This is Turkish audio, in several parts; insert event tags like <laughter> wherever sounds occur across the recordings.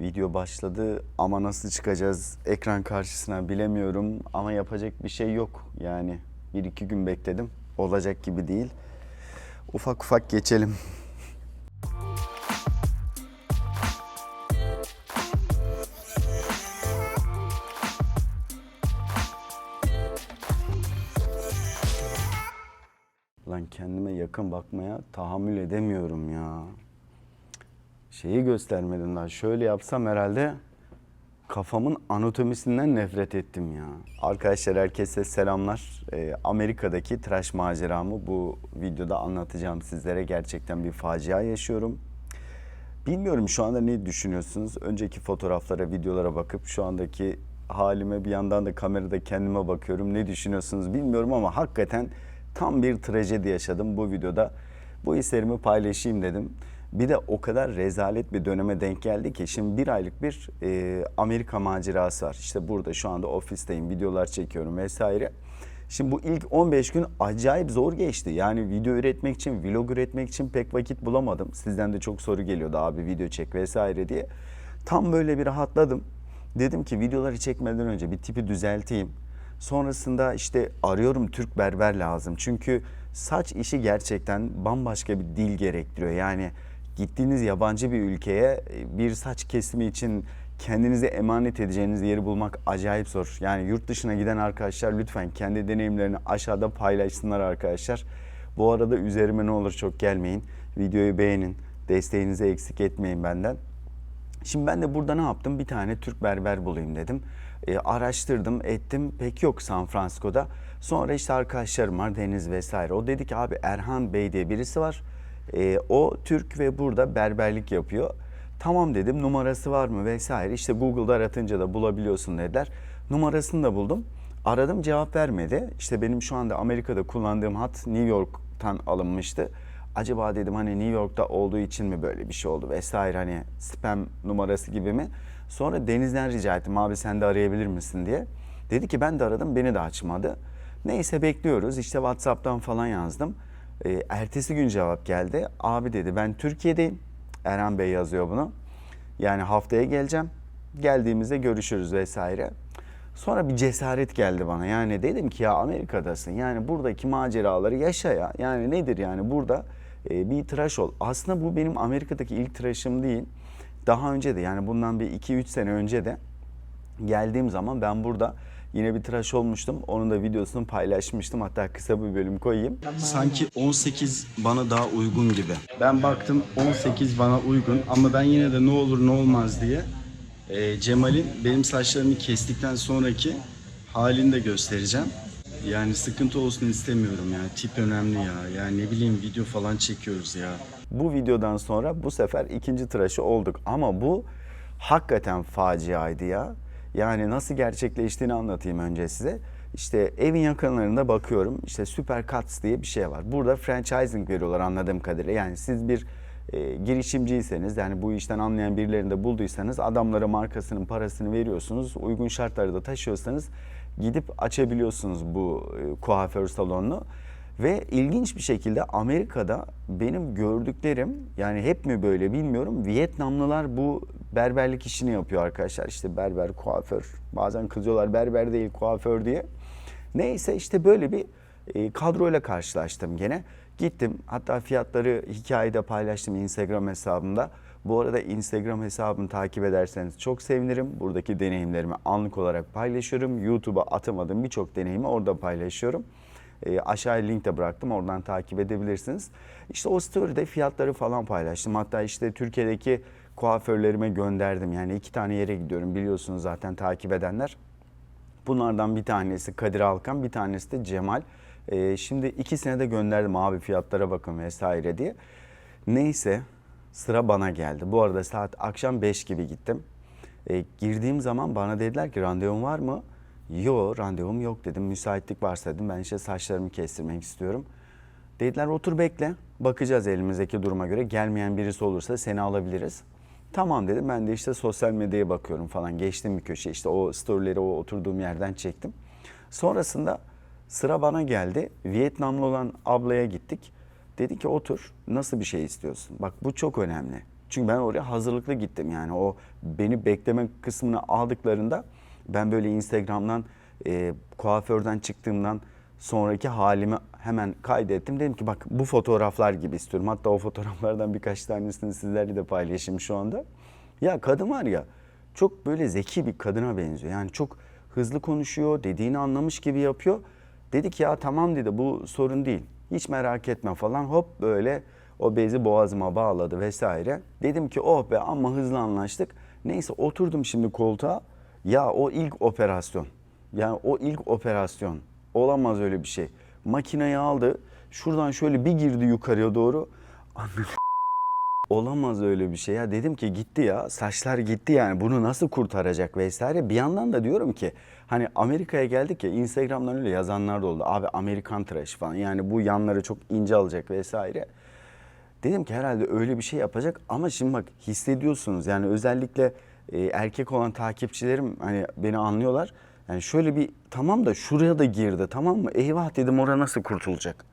Video başladı ama nasıl çıkacağız ekran karşısına bilemiyorum ama yapacak bir şey yok. Yani bir iki gün bekledim. Olacak gibi değil. Ufak ufak geçelim. Lan kendime yakın bakmaya tahammül edemiyorum ya. Şeyi göstermedim daha. Şöyle yapsam herhalde kafamın anatomisinden nefret ettim ya. Arkadaşlar herkese selamlar. Ee, Amerika'daki tıraş maceramı bu videoda anlatacağım sizlere. Gerçekten bir facia yaşıyorum. Bilmiyorum şu anda ne düşünüyorsunuz? Önceki fotoğraflara, videolara bakıp şu andaki halime bir yandan da kamerada kendime bakıyorum. Ne düşünüyorsunuz bilmiyorum ama hakikaten tam bir trajedi yaşadım bu videoda. Bu hislerimi paylaşayım dedim. Bir de o kadar rezalet bir döneme denk geldi ki şimdi bir aylık bir e, Amerika macerası var. İşte burada şu anda ofisteyim, videolar çekiyorum vesaire. Şimdi bu ilk 15 gün acayip zor geçti. Yani video üretmek için, vlog üretmek için pek vakit bulamadım. Sizden de çok soru geliyordu abi video çek vesaire diye. Tam böyle bir rahatladım. Dedim ki videoları çekmeden önce bir tipi düzelteyim. Sonrasında işte arıyorum Türk berber lazım. Çünkü saç işi gerçekten bambaşka bir dil gerektiriyor. Yani gittiğiniz yabancı bir ülkeye e, bir saç kesimi için kendinize emanet edeceğiniz yeri bulmak acayip zor. Yani yurt dışına giden arkadaşlar lütfen kendi deneyimlerini aşağıda paylaşsınlar arkadaşlar. Bu arada üzerime ne olur çok gelmeyin. Videoyu beğenin. Desteğinizi eksik etmeyin benden. Şimdi ben de burada ne yaptım? Bir tane Türk berber bulayım dedim. E, araştırdım, ettim. Pek yok San Francisco'da. Sonra işte arkadaşlarım var Deniz vesaire. O dedi ki abi Erhan Bey diye birisi var. E, o Türk ve burada berberlik yapıyor. Tamam dedim numarası var mı vesaire. İşte Google'da aratınca da bulabiliyorsun dediler. Numarasını da buldum. Aradım cevap vermedi. İşte benim şu anda Amerika'da kullandığım hat New York'tan alınmıştı. Acaba dedim hani New York'ta olduğu için mi böyle bir şey oldu vesaire hani spam numarası gibi mi? Sonra Deniz'den rica ettim abi sen de arayabilir misin diye. Dedi ki ben de aradım beni de açmadı. Neyse bekliyoruz işte Whatsapp'tan falan yazdım. Ee, ertesi gün cevap geldi. Abi dedi ben Türkiye'deyim. Erhan Bey yazıyor bunu. Yani haftaya geleceğim. Geldiğimizde görüşürüz vesaire. Sonra bir cesaret geldi bana. Yani dedim ki ya Amerika'dasın. Yani buradaki maceraları yaşa ya. Yani nedir yani burada e, bir tıraş ol. Aslında bu benim Amerika'daki ilk tıraşım değil. Daha önce de yani bundan bir 2-3 sene önce de geldiğim zaman ben burada yine bir tıraş olmuştum. Onun da videosunu paylaşmıştım. Hatta kısa bir bölüm koyayım. Sanki 18 bana daha uygun gibi. Ben baktım 18 bana uygun ama ben yine de ne olur ne olmaz diye e, Cemal'in benim saçlarımı kestikten sonraki halini de göstereceğim. Yani sıkıntı olsun istemiyorum ya. Tip önemli ya. Yani ne bileyim video falan çekiyoruz ya. Bu videodan sonra bu sefer ikinci tıraşı olduk. Ama bu hakikaten faciaydı ya. Yani nasıl gerçekleştiğini anlatayım önce size. İşte evin yakınlarında bakıyorum. İşte Super Cuts diye bir şey var. Burada franchising veriyorlar anladığım kadarıyla. Yani siz bir e, girişimciyseniz yani bu işten anlayan birilerini de bulduysanız adamlara markasının parasını veriyorsunuz. Uygun şartları da taşıyorsanız gidip açabiliyorsunuz bu e, kuaför salonunu. Ve ilginç bir şekilde Amerika'da benim gördüklerim yani hep mi böyle bilmiyorum. Vietnamlılar bu berberlik işini yapıyor arkadaşlar. İşte berber, kuaför. Bazen kızıyorlar berber değil kuaför diye. Neyse işte böyle bir e, kadroyla karşılaştım gene. Gittim hatta fiyatları hikayede paylaştım Instagram hesabımda. Bu arada Instagram hesabımı takip ederseniz çok sevinirim. Buradaki deneyimlerimi anlık olarak paylaşıyorum. YouTube'a atamadığım birçok deneyimi orada paylaşıyorum. E, aşağıya link de bıraktım. Oradan takip edebilirsiniz. İşte o story'de fiyatları falan paylaştım. Hatta işte Türkiye'deki kuaförlerime gönderdim. Yani iki tane yere gidiyorum biliyorsunuz zaten takip edenler. Bunlardan bir tanesi Kadir Alkan, bir tanesi de Cemal. Ee, şimdi ikisine de gönderdim abi fiyatlara bakın vesaire diye. Neyse sıra bana geldi. Bu arada saat akşam 5 gibi gittim. Ee, girdiğim zaman bana dediler ki randevun var mı? Yo randevum yok dedim. Müsaitlik varsa dedim ben işte saçlarımı kestirmek istiyorum. Dediler otur bekle. Bakacağız elimizdeki duruma göre. Gelmeyen birisi olursa seni alabiliriz. Tamam dedim. Ben de işte sosyal medyaya bakıyorum falan. Geçtim bir köşe. işte o storyleri o oturduğum yerden çektim. Sonrasında sıra bana geldi. Vietnamlı olan ablaya gittik. Dedi ki otur. Nasıl bir şey istiyorsun? Bak bu çok önemli. Çünkü ben oraya hazırlıklı gittim yani o beni bekleme kısmını aldıklarında ben böyle Instagram'dan e, kuaförden çıktığımdan sonraki halimi hemen kaydettim. Dedim ki bak bu fotoğraflar gibi istiyorum. Hatta o fotoğraflardan birkaç tanesini sizlerle de paylaşayım şu anda. Ya kadın var ya çok böyle zeki bir kadına benziyor. Yani çok hızlı konuşuyor, dediğini anlamış gibi yapıyor. Dedik ya tamam dedi bu sorun değil. Hiç merak etme falan hop böyle o bezi boğazıma bağladı vesaire. Dedim ki oh be ama hızlı anlaştık. Neyse oturdum şimdi koltuğa. Ya o ilk operasyon. Yani o ilk operasyon. Olamaz öyle bir şey. Makineyi aldı. Şuradan şöyle bir girdi yukarıya doğru. <laughs> Olamaz öyle bir şey ya. Dedim ki gitti ya. Saçlar gitti yani. Bunu nasıl kurtaracak vesaire. Bir yandan da diyorum ki hani Amerika'ya geldik ya Instagram'dan öyle yazanlar da oldu. Abi Amerikan tıraşı falan. Yani bu yanları çok ince alacak vesaire. Dedim ki herhalde öyle bir şey yapacak ama şimdi bak hissediyorsunuz yani özellikle e, erkek olan takipçilerim hani beni anlıyorlar. Yani şöyle bir tamam da şuraya da girdi tamam mı? Eyvah dedim orada nasıl kurtulacak?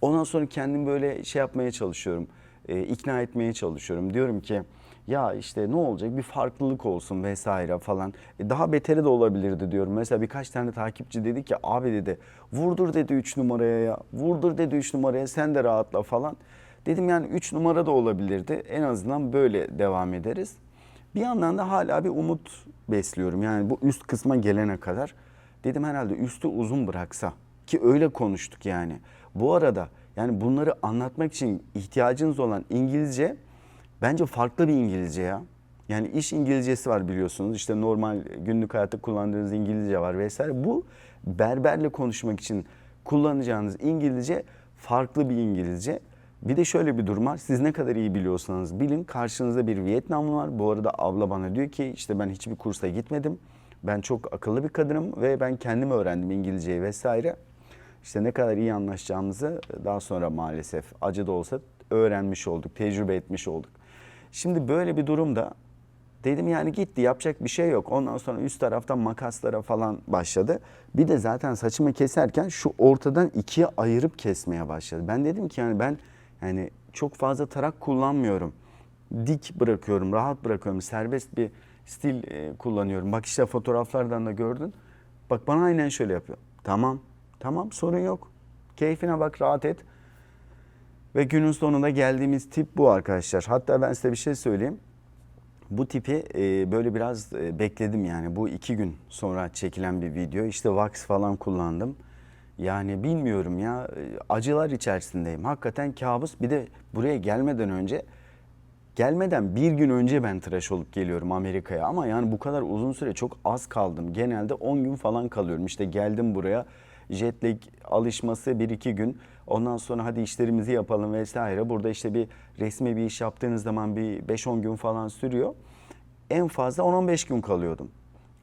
Ondan sonra kendim böyle şey yapmaya çalışıyorum. e, ikna etmeye çalışıyorum. Diyorum ki ya işte ne olacak bir farklılık olsun vesaire falan. E, daha beteri de olabilirdi diyorum. Mesela birkaç tane takipçi dedi ki abi dedi vurdur dedi 3 numaraya ya. Vurdur dedi 3 numaraya sen de rahatla falan. Dedim yani 3 numara da olabilirdi. En azından böyle devam ederiz. Bir yandan da hala bir umut besliyorum. Yani bu üst kısma gelene kadar dedim herhalde üstü uzun bıraksa ki öyle konuştuk yani. Bu arada yani bunları anlatmak için ihtiyacınız olan İngilizce bence farklı bir İngilizce ya. Yani iş İngilizcesi var biliyorsunuz. İşte normal günlük hayatta kullandığınız İngilizce var vesaire. Bu berberle konuşmak için kullanacağınız İngilizce farklı bir İngilizce. Bir de şöyle bir durum var. Siz ne kadar iyi biliyorsanız bilin karşınızda bir Vietnamlı var. Bu arada abla bana diyor ki işte ben hiçbir kursa gitmedim. Ben çok akıllı bir kadınım ve ben kendim öğrendim İngilizceyi vesaire. İşte ne kadar iyi anlaşacağımızı daha sonra maalesef acı da olsa öğrenmiş olduk, tecrübe etmiş olduk. Şimdi böyle bir durumda dedim yani gitti yapacak bir şey yok. Ondan sonra üst taraftan makaslara falan başladı. Bir de zaten saçımı keserken şu ortadan ikiye ayırıp kesmeye başladı. Ben dedim ki yani ben yani çok fazla tarak kullanmıyorum. Dik bırakıyorum, rahat bırakıyorum. Serbest bir stil e, kullanıyorum. Bak işte fotoğraflardan da gördün. Bak bana aynen şöyle yapıyor. Tamam, tamam sorun yok. Keyfine bak, rahat et. Ve günün sonunda geldiğimiz tip bu arkadaşlar. Hatta ben size bir şey söyleyeyim. Bu tipi e, böyle biraz e, bekledim yani. Bu iki gün sonra çekilen bir video. İşte wax falan kullandım. Yani bilmiyorum ya e, acılar içerisindeyim. Hakikaten kabus. Bir de buraya gelmeden önce gelmeden bir gün önce ben tıraş olup geliyorum Amerika'ya. Ama yani bu kadar uzun süre çok az kaldım. Genelde 10 gün falan kalıyorum. İşte geldim buraya jet alışması 1-2 gün. Ondan sonra hadi işlerimizi yapalım vesaire. Burada işte bir resmi bir iş yaptığınız zaman bir 5-10 gün falan sürüyor. En fazla 10-15 gün kalıyordum.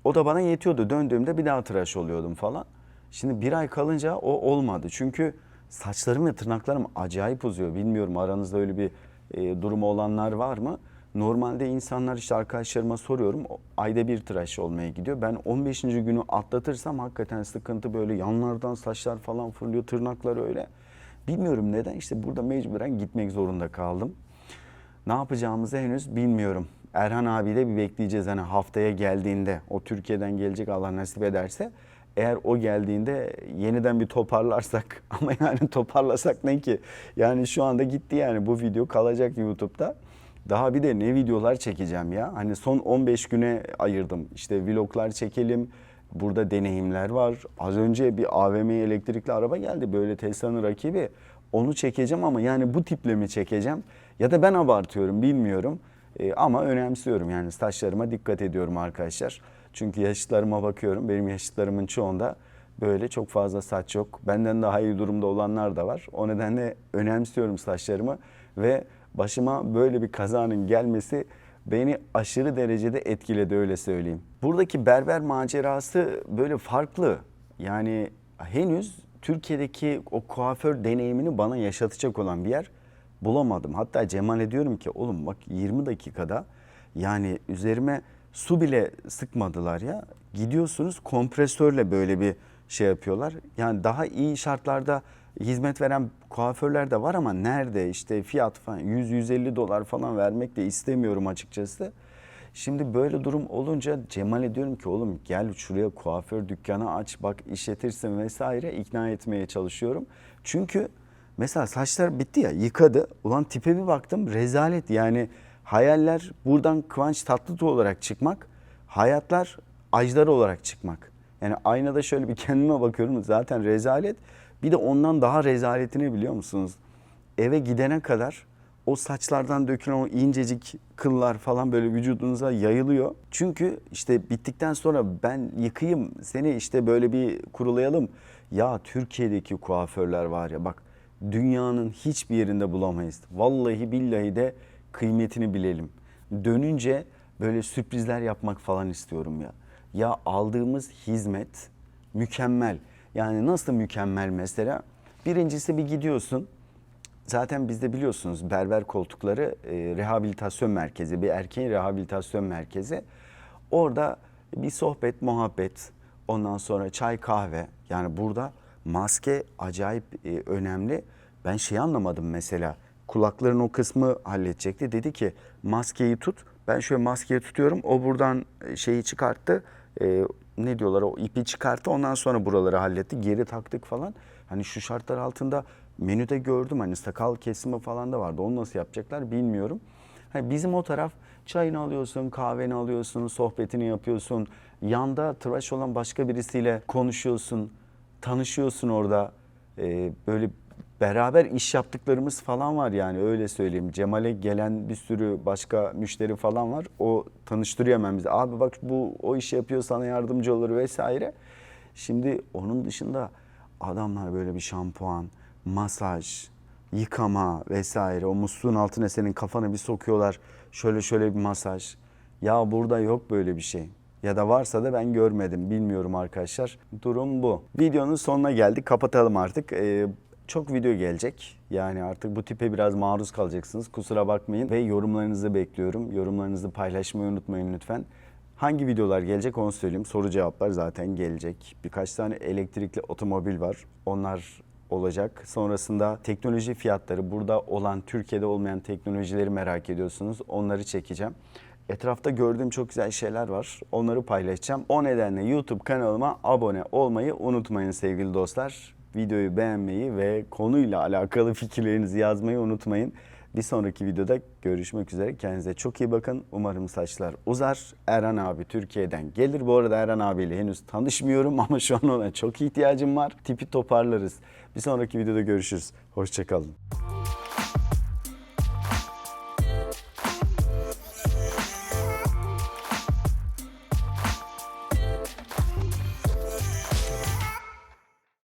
O da bana yetiyordu. Döndüğümde bir daha tıraş oluyordum falan. Şimdi bir ay kalınca o olmadı. Çünkü saçlarım ve tırnaklarım acayip uzuyor. Bilmiyorum aranızda öyle bir e, durumu olanlar var mı? Normalde insanlar işte arkadaşlarıma soruyorum. Ayda bir tıraş olmaya gidiyor. Ben 15. günü atlatırsam hakikaten sıkıntı böyle yanlardan saçlar falan fırlıyor. Tırnaklar öyle. Bilmiyorum neden işte burada mecburen gitmek zorunda kaldım. Ne yapacağımızı henüz bilmiyorum. Erhan abi de bir bekleyeceğiz. Hani haftaya geldiğinde o Türkiye'den gelecek Allah nasip ederse. Eğer o geldiğinde yeniden bir toparlarsak <laughs> ama yani toparlasak ne ki? Yani şu anda gitti yani bu video kalacak YouTube'da. Daha bir de ne videolar çekeceğim ya. Hani son 15 güne ayırdım. İşte vloglar çekelim. Burada deneyimler var. Az önce bir AVM elektrikli araba geldi. Böyle Tesla'nın rakibi. Onu çekeceğim ama yani bu tiple mi çekeceğim? Ya da ben abartıyorum bilmiyorum. Ee, ama önemsiyorum yani saçlarıma dikkat ediyorum arkadaşlar. Çünkü yaşıtlarıma bakıyorum. Benim yaşıtlarımın çoğunda böyle çok fazla saç yok. Benden daha iyi durumda olanlar da var. O nedenle önemsiyorum saçlarımı ve başıma böyle bir kazanın gelmesi beni aşırı derecede etkiledi öyle söyleyeyim. Buradaki berber macerası böyle farklı. Yani henüz Türkiye'deki o kuaför deneyimini bana yaşatacak olan bir yer bulamadım. Hatta Cemal'e diyorum ki oğlum bak 20 dakikada yani üzerime su bile sıkmadılar ya. Gidiyorsunuz kompresörle böyle bir şey yapıyorlar. Yani daha iyi şartlarda hizmet veren kuaförler de var ama nerede işte fiyat falan 100-150 dolar falan vermek de istemiyorum açıkçası. Şimdi böyle durum olunca Cemal'e diyorum ki oğlum gel şuraya kuaför dükkanı aç bak işletirsin vesaire ikna etmeye çalışıyorum. Çünkü mesela saçlar bitti ya yıkadı. Ulan tipe bir baktım rezalet yani hayaller buradan Kıvanç Tatlıtuğ olarak çıkmak, hayatlar Ajdar olarak çıkmak. Yani aynada şöyle bir kendime bakıyorum zaten rezalet. Bir de ondan daha rezaletini biliyor musunuz? Eve gidene kadar o saçlardan dökülen o incecik kıllar falan böyle vücudunuza yayılıyor. Çünkü işte bittikten sonra ben yıkayım seni işte böyle bir kurulayalım. Ya Türkiye'deki kuaförler var ya bak dünyanın hiçbir yerinde bulamayız. Vallahi billahi de kıymetini bilelim. Dönünce böyle sürprizler yapmak falan istiyorum ya. Ya aldığımız hizmet mükemmel. Yani nasıl mükemmel mesela? Birincisi bir gidiyorsun. Zaten bizde biliyorsunuz berber koltukları e, rehabilitasyon merkezi, bir erkeğin rehabilitasyon merkezi. Orada bir sohbet, muhabbet, ondan sonra çay, kahve. Yani burada maske acayip e, önemli. Ben şey anlamadım mesela. Kulakların o kısmı halledecekti. Dedi ki maskeyi tut. Ben şöyle maskeyi tutuyorum. O buradan e, şeyi çıkarttı. E, ne diyorlar o ipi çıkarttı. Ondan sonra buraları halletti. Geri taktık falan. Hani şu şartlar altında menüde gördüm hani sakal kesimi falan da vardı. Onu nasıl yapacaklar bilmiyorum. Hani bizim o taraf çayını alıyorsun, kahveni alıyorsun, sohbetini yapıyorsun. Yanda tıraş olan başka birisiyle konuşuyorsun, tanışıyorsun orada. Ee, böyle beraber iş yaptıklarımız falan var yani öyle söyleyeyim. Cemal'e gelen bir sürü başka müşteri falan var. O tanıştırıyor hemen bizi. Abi bak bu o işi yapıyor sana yardımcı olur vesaire. Şimdi onun dışında adamlar böyle bir şampuan, masaj, yıkama vesaire. O musluğun altına senin kafanı bir sokuyorlar. Şöyle şöyle bir masaj. Ya burada yok böyle bir şey. Ya da varsa da ben görmedim. Bilmiyorum arkadaşlar. Durum bu. Videonun sonuna geldik. Kapatalım artık. Ee, çok video gelecek. Yani artık bu tipe biraz maruz kalacaksınız. Kusura bakmayın. Ve yorumlarınızı bekliyorum. Yorumlarınızı paylaşmayı unutmayın lütfen. Hangi videolar gelecek onu söyleyeyim. Soru cevaplar zaten gelecek. Birkaç tane elektrikli otomobil var. Onlar olacak. Sonrasında teknoloji fiyatları, burada olan, Türkiye'de olmayan teknolojileri merak ediyorsunuz. Onları çekeceğim. Etrafta gördüğüm çok güzel şeyler var. Onları paylaşacağım. O nedenle YouTube kanalıma abone olmayı unutmayın sevgili dostlar. Videoyu beğenmeyi ve konuyla alakalı fikirlerinizi yazmayı unutmayın. Bir sonraki videoda görüşmek üzere. Kendinize çok iyi bakın. Umarım saçlar uzar. Erhan abi Türkiye'den gelir. Bu arada Erhan abiyle henüz tanışmıyorum <laughs> ama şu an ona çok ihtiyacım var. Tipi toparlarız. Bir sonraki videoda görüşürüz. Hoşçakalın.